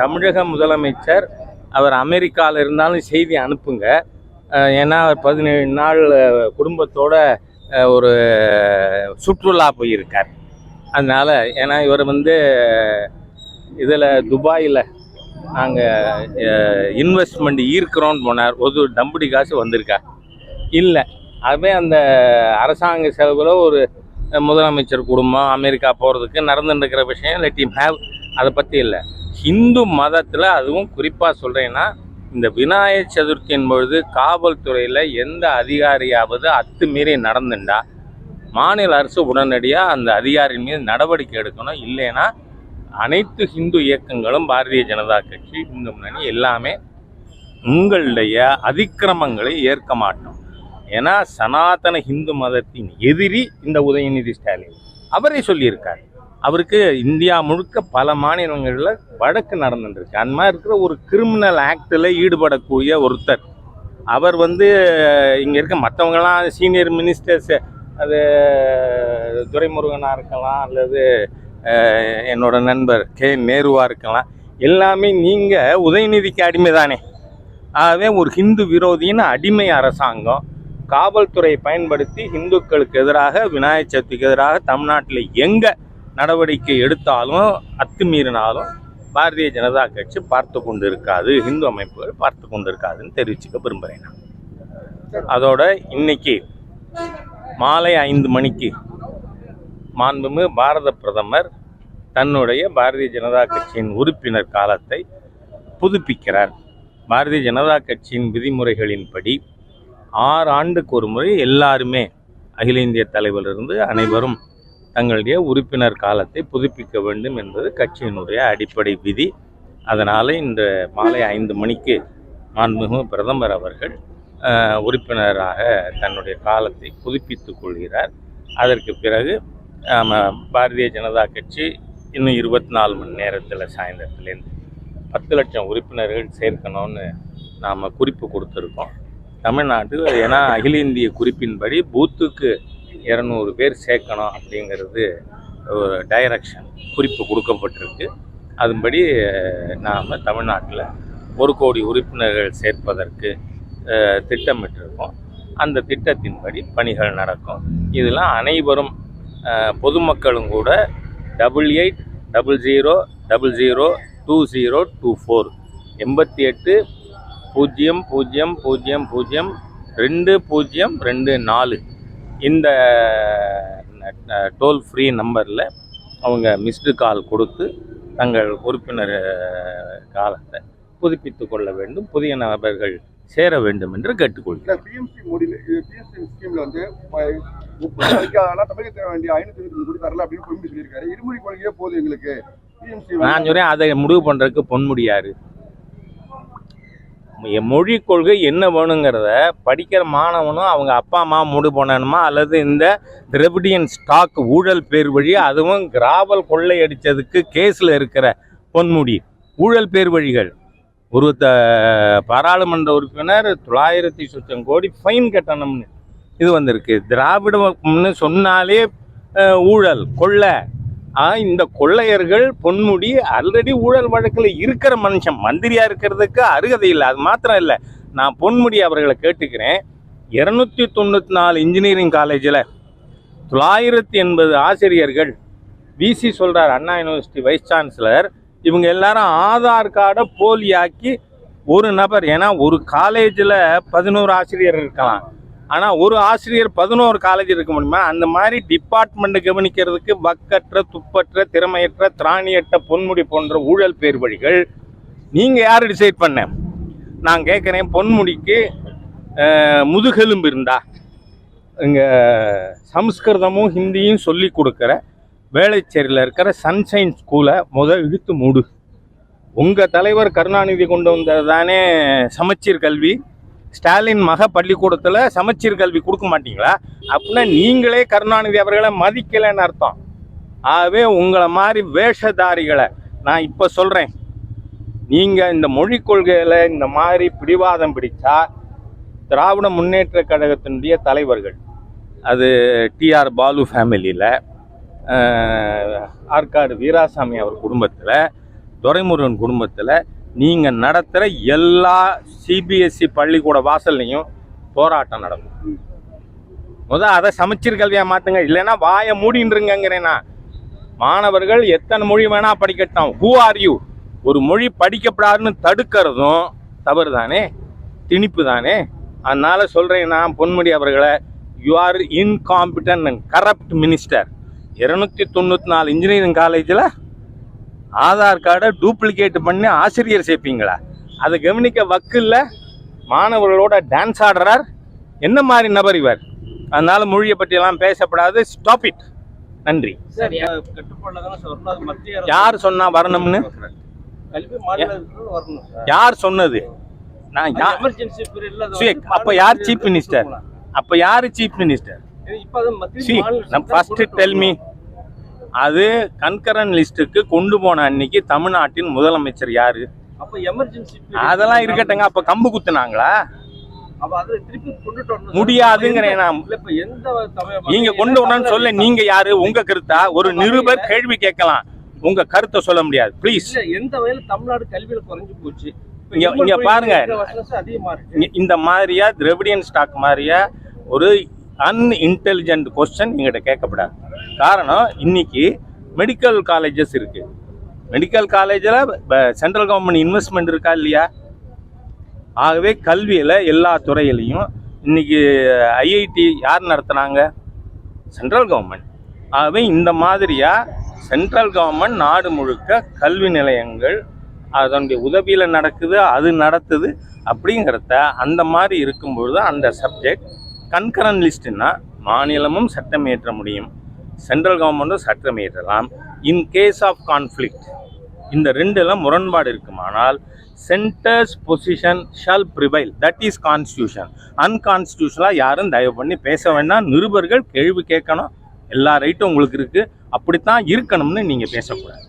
தமிழக முதலமைச்சர் அவர் அமெரிக்காவில் இருந்தாலும் செய்தி அனுப்புங்க. ஏன்னா அவர் பதினேழு நாள் குடும்பத்தோட ஒரு சுற்றுலா போயிருக்கார். அதனால ஏன்னா இவர் வந்து இதில் துபாயில் நாங்கள் இன்வெஸ்ட்மெண்ட் ஈர்க்கிறோன்னு போனார். ஒரு டம்புடி காசு வந்திருக்கா. இல்லை அதுவே அந்த அரசாங்க செலவில் ஒரு முதலமைச்சர் குடும்பம் அமெரிக்கா போகிறதுக்கு நடந்துட்டு இருக்கிற விஷயம் லெட் டீம் ஹேவ் அதை பற்றி இல்லை. ஹிந்து மதத்தில் அதுவும் குறிப்பாக சொல்கிறேன்னா இந்த விநாயகர் சதுர்த்தியின் பொழுது காவல்துறையில் எந்த அதிகாரியாவது அத்துமீறி நடந்துண்டா மாநில அரசு உடனடியாக அந்த அதிகாரியின் மீது நடவடிக்கை எடுக்கணும். இல்லைன்னா அனைத்து ஹிந்து இயக்கங்களும் பாரதிய ஜனதா கட்சி இந்து முன்னணி எல்லாமே உங்களுடைய அதிக்கிரமங்களை ஏற்க மாட்டோம். ஏன்னா சனாதன ஹிந்து மதத்தின் எதிரி இந்த உதயநிதி ஸ்டாலின். அவரே சொல்லியிருக்காரு. அவருக்கு இந்தியா முழுக்க பல மாநிலங்களில் வழக்கு நடந்துருக்கு அந்த மாதிரி இருக்கிற ஒரு கிரிமினல் ஆக்டில் ஈடுபடக்கூடிய ஒருத்தர். அவர் வந்து இங்கே இருக்க மற்றவங்களாம் சீனியர் மினிஸ்டர்ஸ் அது துரைமுருகனாக இருக்கலாம் அல்லது என்னோட நண்பர் கே. நேருவாக இருக்கலாம். எல்லாமே நீங்கள் உதயநிதிக்கு அடிமை தானே ஆகவே ஒரு ஹிந்து விரோதியின் அடிமை அரசாங்கம் காவல்துறையை பயன்படுத்தி இந்துக்களுக்கு எதிராக விநாயகர் சதுர்த்திக்கு எதிராக தமிழ்நாட்டில் எங்கே நடவடிக்கை எடுத்தாலும் அத்துமீறினாலும் பாரதிய ஜனதா கட்சி பார்த்து கொண்டு இருக்காது இந்து அமைப்புகள் பார்த்து கொண்டு இருக்காதுன்னு தெரிவிச்சுக்க விரும்புகிறேன் நான். அதோட இன்னைக்கு மாலை ஐந்து மணிக்கு மாண்புமிகு பாரத பிரதமர் தன்னுடைய பாரதிய ஜனதா கட்சியின் உறுப்பினர் காலத்தை புதுப்பிக்கிறார். பாரதிய ஜனதா கட்சியின் விதிமுறைகளின்படி ஆறு ஆண்டுக்கு ஒரு முறை எல்லாருமே அகில இந்திய தலைவரிலிருந்து அனைவரும் தங்களுடைய உறுப்பினர் காலத்தை புதுப்பிக்க வேண்டும் என்பது கட்சியினுடைய அடிப்படை விதி. அதனால் இந்த மாலை ஐந்து மணிக்கு மாண்புமிகு பிரதமர் அவர்கள் உறுப்பினராக தன்னுடைய காலத்தை புதுப்பித்துக் கொள்கிறார். அதற்கு பிறகு ஆம, பாரதிய ஜனதா கட்சி இன்னும் இருபத்தி நாலு மணி நேரத்தில் சாயந்தரத்துலேருந்து பத்து லட்சம் உறுப்பினர்கள் சேர்க்கணும்னு நாம் குறிப்பு கொடுத்துருக்கோம். தமிழ்நாட்டில் ஏன்னா அகில இந்திய குறிப்பின்படி பூத்துக்கு இரநூறு பேர் சேர்க்கணும் அப்படிங்கிறது ஒரு டைரக்ஷன் குறிப்பு கொடுக்கப்பட்டிருக்கு. அதன்படி நாம் தமிழ்நாட்டில் ஒரு கோடி உறுப்பினர்கள் சேர்ப்பதற்கு திட்டமிட்டிருக்கோம். அந்த திட்டத்தின்படி பணிகள் நடக்கும். இதெல்லாம் அனைவரும் பொதுமக்களும் கூட double eight double zero double zero two zero two four எண்பத்தி எட்டு பூஜ்ஜியம் பூஜ்ஜியம் பூஜ்ஜியம் பூஜ்ஜியம் ரெண்டு பூஜ்ஜியம் ரெண்டு நாலு இந்த டோல் ஃப்ரீ நம்பரில் அவங்க மிஸ்டு கால் கொடுத்து தங்கள் உறுப்பினர் காலத்தை புதுப்பித்து கொள்ள வேண்டும் புதிய நபர்கள் சேர வேண்டும் என்று கேட்டுக்கொள்கிறேன் இல்ல பிஎம்சி மோடியில் பிஎம்சி ஸ்கீம்ல வந்து தமிழகத்தில் வேண்டிய இருபத்தி கோடி தரல அப்படின்னு சொல்லியிருக்காரு. இருமொழி கொள்கையே போதும் எங்களுக்கு. பிஎம்சி நான் சொல்றேன் அதை முடிவு பண்ணுறதுக்கு பொன்முடியாரு மொழி கொள்கை என்ன வேணுங்கிறத படிக்கிற மாணவனும் அவங்க அப்பா அம்மா முடிவு பண்ணணுமா அல்லது இந்த திரவிடியன் ஸ்டாக் ஊழல் பேர் வழி அதுவும் கிராவல் கொள்ளையடிச்சதுக்கு கேஸில் இருக்கிற பொன்முடி. ஊழல் பேர் வழிகள். ஒரு த பாராளுமன்ற உறுப்பினர் தொள்ளாயிரத்தி சுத்தம் கோடி ஃபைன் கட்டணம்னு. இது வந்திருக்கு. திராவிடம்னு சொன்னாலே ஊழல் கொள்ளை. இந்த கொள்ளையர்கள் பொன்முடி ஆல்ரெடி ஊழல் வழக்கில் இருக்கிற மனுஷன். மந்திரியா இருக்கிறதுக்கு அருகதை இல்லை. அது மாத்திரம் இல்லை. நான் பொன்முடி அவர்களை கேட்டுக்கிறேன். இரநூத்தி தொண்ணூற்றி நாலு இன்ஜினியரிங் காலேஜில் தொள்ளாயிரத்தி எண்பது ஆசிரியர்கள் விசி சொல்கிறார் அண்ணா யூனிவர்சிட்டி வைஸ் சான்சலர் இவங்க எல்லாரும் ஆதார் கார்டை போலியாக்கி ஒரு நபர் ஏன்னா ஒரு காலேஜில் பதினோரு ஆசிரியர் இருக்கலாம். ஆனால் ஒரு ஆசிரியர் பதினோரு காலேஜ் இருக்க முடியுமா? அந்த மாதிரி டிபார்ட்மெண்ட் கவனிக்கிறதுக்கு வக்கற்ற துப்பற்ற திறமையற்ற திராணியற்ற பொன்முடி போன்ற ஊழல் பேர் வழிகள் நீங்கள் யார் டிசைட் பண்ண? நான் கேட்குறேன் பொன்முடிக்கு முதுகெலும்பு இருந்தா. இங்கே சம்ஸ்கிருதமும் ஹிந்தியும் சொல்லி கொடுக்குற வேளச்சேரியில் இருக்கிற சன்ஷைன் ஸ்கூலை முத இழுத்து மூடு. உங்கள் தலைவர் கருணாநிதி கொண்டு வந்தது தானே சமச்சீர் கல்வி? ஸ்டாலின் மக பள்ளிக்கூடத்தில் சமச்சீர் கல்வி கொடுக்க மாட்டீங்களா? அப்படின்னா நீங்களே கருணாநிதி அவர்களை மதிக்கலைன்னு அர்த்தம். ஆகவே உங்களை மாதிரி வேஷதாரிகளை நான் இப்போ சொல்கிறேன் நீங்கள் இந்த மொழி கொள்கையில் இந்த மாதிரி பிடிவாதம் பிடிச்சா திராவிட முன்னேற்ற கழகத்தினுடைய தலைவர்கள் அது டிஆர் பாலு ஃபேமிலியில் ஆற்காடு வீராசாமி அவர் குடும்பத்தில் துரைமுருகன் குடும்பத்தில் நீங்கள் நடத்துகிற எல்லா சிபிஎஸ்சி பள்ளிக்கூட வாசல்லையும் போராட்டம் நடக்கும். முத அதை சமைச்சீர் கல்வியாக மாற்றுங்க இல்லைன்னா வாயை மூடின்றுங்கிறேன்னா மாணவர்கள் எத்தனை மொழி வேணால் படிக்கட்டும். ஹூ ஆர் யூ ஒரு மொழி படிக்கப்படாதுன்னு தடுக்கிறதும் தவறு தானே திணிப்பு தானே அதனால் சொல்கிறேன் நான் பொன்முடி அவர்களை. You are incompetent and corrupt minister இருநூத்தி தொண்ணூற்றி நாலு இன்ஜினியரிங் காலேஜில் ஆதார் கார்டை டூப்ளிகேட் பண்ணி ஆசிரியர் சேர்ப்பீங்களா? அதை கவனிக்க வக்கில்ல மாணவர்களோட டான்ஸ் ஆடுறார். என்ன மாதிரி நபர் இவர்? அதனால மொழியை பற்றியெல்லாம் பேசப்படாது. ஸ்டாப் இட் நன்றி. யார் சொன்னா வரணும்னு? யார் சொன்னது? நான் அப்ப யார் சீஃப் அரசு மினிஸ்டர். அப்ப யாரு chief minister first tell me. அது கன்கரன் லிஸ்ட்டுக்கு கொண்டு போன அன்னைக்கு தமிழ்நாட்டின் முதலமைச்சர் யாரு? அதெல்லாம் இருக்கட்டுங்க அப்ப கம்பு குத்துனாங்களா. முடியாதுங்கிறேன் நீங்க கொண்டு வரணும்னு சொல்ல நீங்க யாரு? உங்க கருத்தா? ஒரு நிருபர் கேள்வி கேட்கலாம். உங்க கருத்தை சொல்ல முடியாது. ப்ளீஸ் எந்த வகையில தமிழ்நாடு கல்வியில குறைஞ்சு போச்சு? இப்ப இங்க- இருமல் இங்க போயிட்டு பாருங்க. இந்த மாதிரியா திரவிடியன் ஸ்டாக் மாதிரியா ஒரு அன்இன்டெலிஜென்ட் கொஸ்டின் எங்கிட்ட கேட்கப்படாது. காரணம் இன்னைக்கு மெடிக்கல் காலேஜஸ் இருக்கு. மெடிக்கல் காலேஜில் சென்ட்ரல் கவர்மெண்ட் இன்வெஸ்ட்மெண்ட் இருக்கா இல்லையா? ஆகவே கல்வியில் எல்லா துறையிலையும் இன்னைக்கு ஐஐடி யார் நடத்துனாங்க? சென்ட்ரல் கவர்மெண்ட் ஆகவே இந்த மாதிரியாக சென்ட்ரல் கவர்மெண்ட் நாடு முழுக்க கல்வி நிலையங்கள் அதனுடைய உதவியில் நடக்குது அது நடத்துது அப்படிங்கிறத அந்த மாதிரி இருக்கும்பொழுது அந்த சப்ஜெக்ட் கன்கரன் லிஸ்ட்டுன்னா மாநிலமும் சட்டம் இயற்ற முடியும். சென்ட்ரல் கவர்மெண்ட்டும் சட்டம் இயற்றலாம் இன் கேஸ் ஆஃப் கான்ஃப்ளிக்ட் இந்த ரெண்டுல முரண்பாடு இருக்குமானால் centre's position shall prevail that is constitution அன்கான்ஸ்டியூஷனாக யாரும் தயவு பண்ணி பேச வேண்டாம். நிருபர்கள் கேள்வி கேட்கணும். எல்லா ரைட்டும் உங்களுக்கு இருக்குது அப்படித்தான் இருக்கணும்னு நீங்கள் பேசக்கூடாது.